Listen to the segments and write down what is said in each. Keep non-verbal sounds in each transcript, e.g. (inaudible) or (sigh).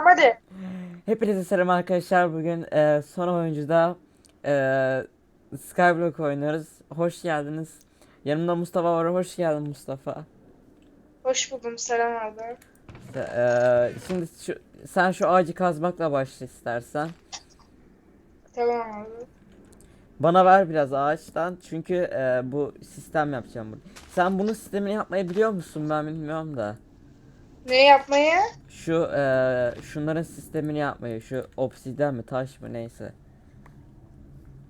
Tamam hadi. Hepinize selam arkadaşlar. Bugün e, son oyuncuda e, Skyblock oynuyoruz. Hoş geldiniz. Yanımda Mustafa var. Hoş geldin Mustafa. Hoş buldum. Selam abi. E, şimdi şu, sen şu ağacı kazmakla başla istersen. Tamam abi. Bana ver biraz ağaçtan. Çünkü e, bu sistem yapacağım bunu. Sen bunun sistemini yapmayı biliyor musun? Ben bilmiyorum da. Ne yapmayı? Şu e, şunların sistemini yapmayı. Şu obsidian mi taş mı neyse.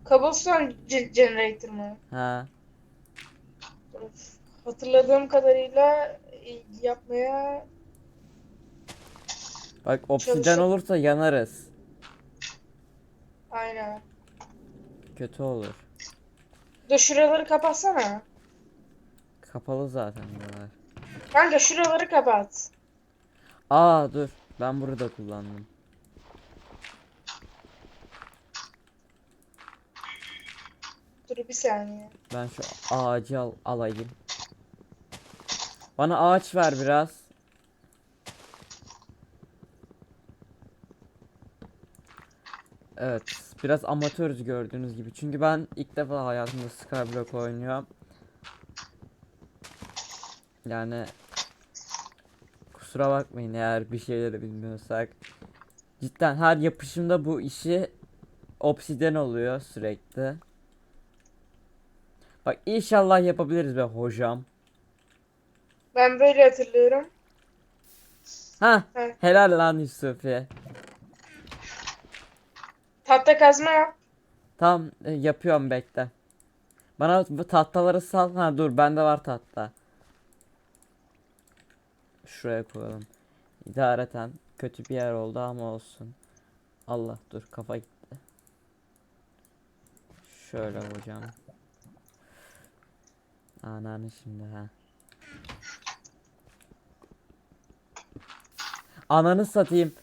Cobblestone ge- generator mı? Ha. Of. Hatırladığım kadarıyla e, yapmaya Bak obsidian Çalışıyor. olursa yanarız. aynen. Kötü olur. Dur şuraları kapatsana. Kapalı zaten buralar. Kanka şuraları kapat. Aa dur. Ben burada kullandım. Dur bir saniye. Ben şu ağacı al alayım. Bana ağaç ver biraz. Evet, biraz amatörüz gördüğünüz gibi. Çünkü ben ilk defa hayatımda Skyblock oynuyorum. Yani kusura bakmayın eğer bir şeyleri bilmiyorsak. Cidden her yapışımda bu işi obsiden oluyor sürekli. Bak inşallah yapabiliriz be hocam. Ben böyle hatırlıyorum. Ha, Evet. helal lan Yusufi. Tahta kazma yap. Tamam e, yapıyorum bekle. Bana bu tahtaları sal. Ha dur bende var tahta. Şuraya koyalım. İdareten kötü bir yer oldu ama olsun. Allah dur kafa gitti. Şöyle hocam. Ananı şimdi ha. Ananı satayım.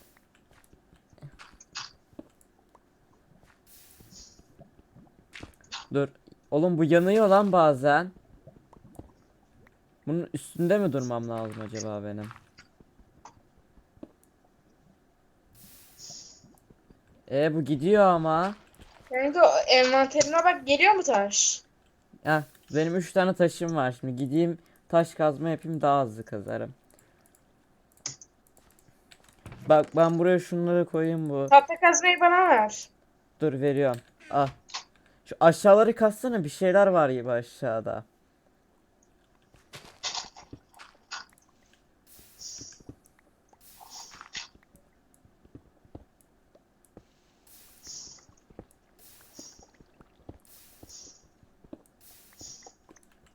Dur. Oğlum bu yanıyor lan bazen. Bunun üstünde mi durmam lazım acaba benim? E bu gidiyor ama. Kanka envanterine bak geliyor mu taş? Heh, benim 3 tane taşım var şimdi. Gideyim taş kazma yapayım daha hızlı kazarım. Bak ben buraya şunları koyayım bu. Tahta kazmayı bana ver. Dur veriyorum. Ah. Şu aşağıları kazsana bir şeyler var gibi aşağıda.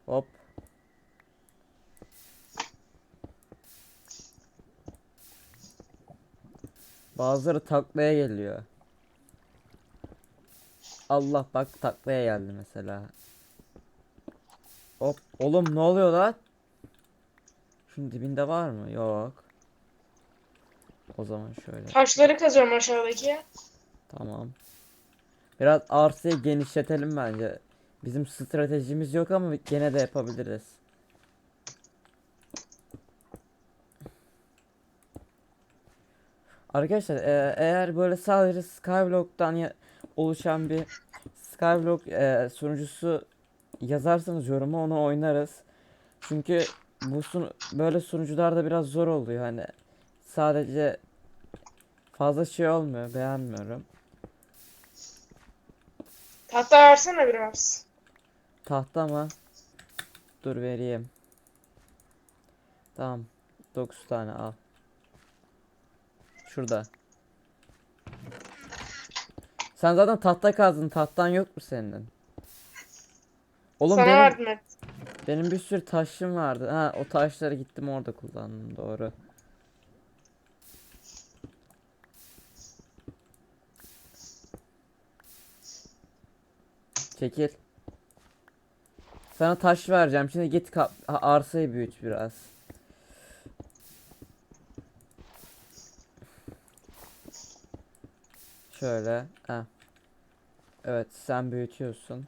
Hop. Bazıları taklaya geliyor. Allah bak taklaya geldi mesela. Hop oğlum ne oluyor lan? Şunun dibinde var mı? Yok. O zaman şöyle. Taşları kazıyorum aşağıdaki. Tamam. Biraz arsayı genişletelim bence. Bizim stratejimiz yok ama gene de yapabiliriz. Arkadaşlar e, eğer böyle sadece Skyblock'tan ya- oluşan bir Skyblock e, sunucusu yazarsanız yoruma onu oynarız. Çünkü bu sun böyle sunucularda biraz zor oluyor hani sadece fazla şey olmuyor beğenmiyorum. Tahta versene biraz. Tahta mı? Dur vereyim. Tamam. 9 tane al. Şurada. Sen zaten tahta kazdın. Tahtan yok mu senin? Oğlum Sana benim, hep. benim bir sürü taşım vardı. Ha o taşları gittim orada kullandım. Doğru. Çekil. Sana taş vereceğim. Şimdi git arsayı büyüt biraz. Şöyle. Ha. Evet sen büyütüyorsun.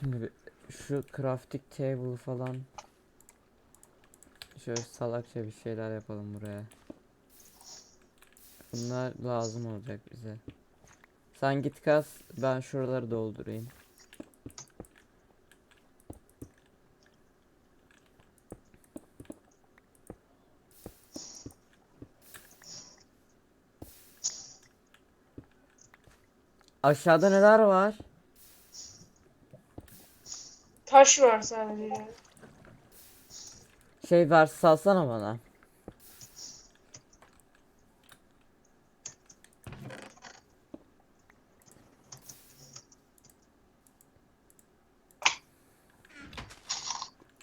Şimdi şu crafting table falan. Şöyle salakça bir şeyler yapalım buraya. Bunlar lazım olacak bize. Sen git kas, ben şuraları doldurayım. Aşağıda neler var? Taş var sadece. Şey ver salsana bana.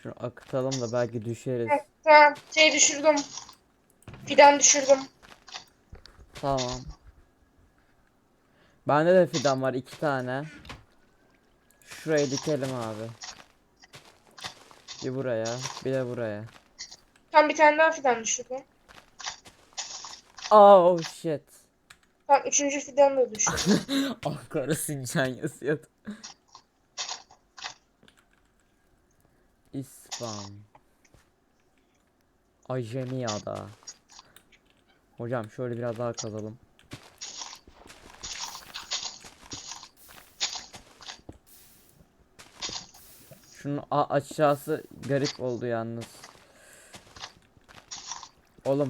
Şunu akıtalım da belki düşeriz. Heh, Tamam şey düşürdüm. Fidan düşürdüm. Tamam. Bende de fidan var iki tane. Şuraya dikelim abi. Bir buraya, bir de buraya. Tam bir tane daha fidan düşürdüm. Oh shit. Tam üçüncü fidan da düşürdüm. (laughs) Ankara Sincan yazıyordu. İspan. Ajemiada. Hocam şöyle biraz daha kazalım. Şunun aşağısı garip oldu yalnız. Oğlum